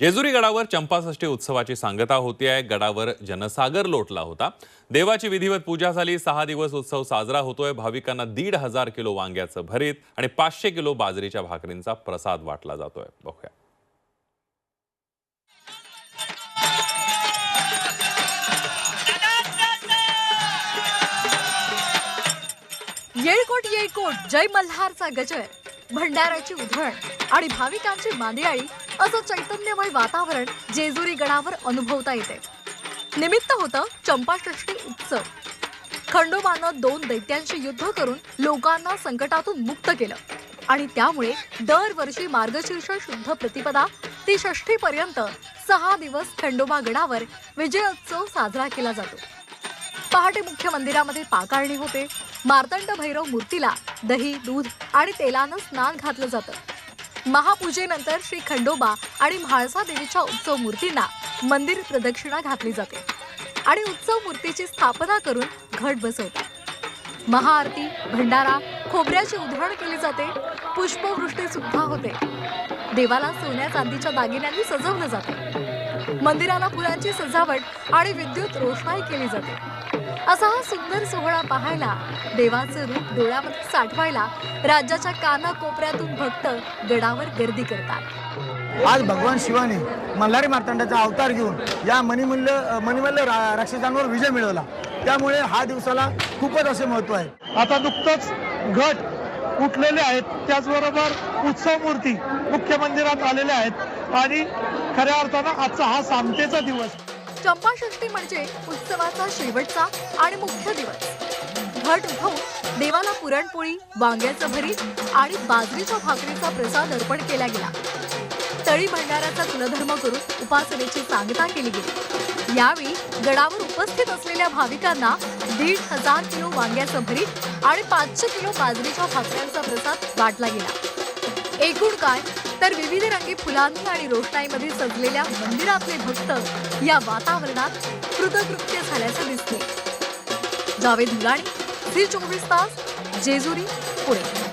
जेजुरी गडावर चंपाषष्ठी उत्सवाची सांगता होती आहे. गडावर जनसागर लोटला होता. देवाची विधिवत पूजा झाली. सहा दिवस उत्सव साजरा होतोय. भाविकांना दीड हजार किलो वांग्याचं भरीत आणि पाचशे किलो बाजरीच्या भाकरींचा प्रसाद वाटला जातोय. बघूया. येळकोट येळकोट जय मल्हारचा गजर भंडाराची उधळ आणि भाविकांची मांदियाळी असं चैतन्यमय वातावरण जेजुरी गडावर अनुभवता येते. निमित्त होतं चंपाषष्ठी उत्सव. खंडोबानं दोन दैत्यांशी युद्ध करून लोकांना संकटातून मुक्त केलं. आणि त्यामुळे दरवर्षी मार्गशीर्ष शुद्ध प्रतिपदा ती षष्ठीपर्यंत सहा दिवस खंडोबा गडावर विजयोत्सव साजरा केला जातो. पहाटे मुख्य मंदिरामध्ये पाकारणी होते. मार्तंड भैरव मूर्तीला दही दूध आणि तेलानं स्नान घातलं जातं. महापूजेनंतर श्री खंडोबा आणि म्हाळसा देवीच्या उत्सव मूर्तींना मंदिर प्रदक्षिणा घातली जाते आणि उत्सव मूर्तीची स्थापना करून घट बसवतात. महाआरती भंडारा खोबऱ्याची उधळण केली जाते पुष्पवृष्टी सुद्धा होते. देवाला सोन्या चांदीच्या दागिन्यांनी सजवलं जाते. मंदिराला फुलांची सजावट आणि विद्युत रोषणाई केली जाते. असा हा सुंदर सोहळा पाहायला देवाचं रूप डोळ्यामध्ये साठवायला राज्याच्या कानाकोपऱ्यातून भक्त गडावर गर्दी करतात. आज भगवान शिवाने मल्हारी मार्तंडाचा अवतार घेऊन या मणिमूल्य मणिमल्ल रा- राक्षसांवर विजय मिळवला. त्यामुळे हा दिवसाला खूपच असे महत्त्व आहे. आता नुकतंच घट उठलेले आहेत. त्याचबरोबर उत्सव मूर्ती मुख्य मंदिरात आलेल्या आहेत. आणि खऱ्या अर्थानं आजचा हा सामतेचा दिवस. चंपाषष्ठी म्हणजे उत्सवाचा शेवटचा आणि मुख्य दिवस. घट उठवून देवाला पुरणपोळी वांग्याचं भरीत आणि बाजरीच्या भाकरीचा प्रसाद अर्पण केला गेला. तळी भंडाऱ्याचा कुलधर्म करून उपासनेची सांगता केली गेली. यावेळी गडावर उपस्थित असलेल्या भाविकांना दीड हजार किलो वांग्याचं भरीत आणि पाचशे किलो बाजरीच्या भाकऱ्यांचा प्रसाद वाटला गेला. एकूण काय? तर विविध रंगी फुलांनी आणि रोषणाईमध्ये सजलेल्या मंदिरातले भक्त या वातावरणात कृतकृत्य झाल्याचं दिसते जावेद मुलाणी झी चोवीस तास जेजुरी पुणे.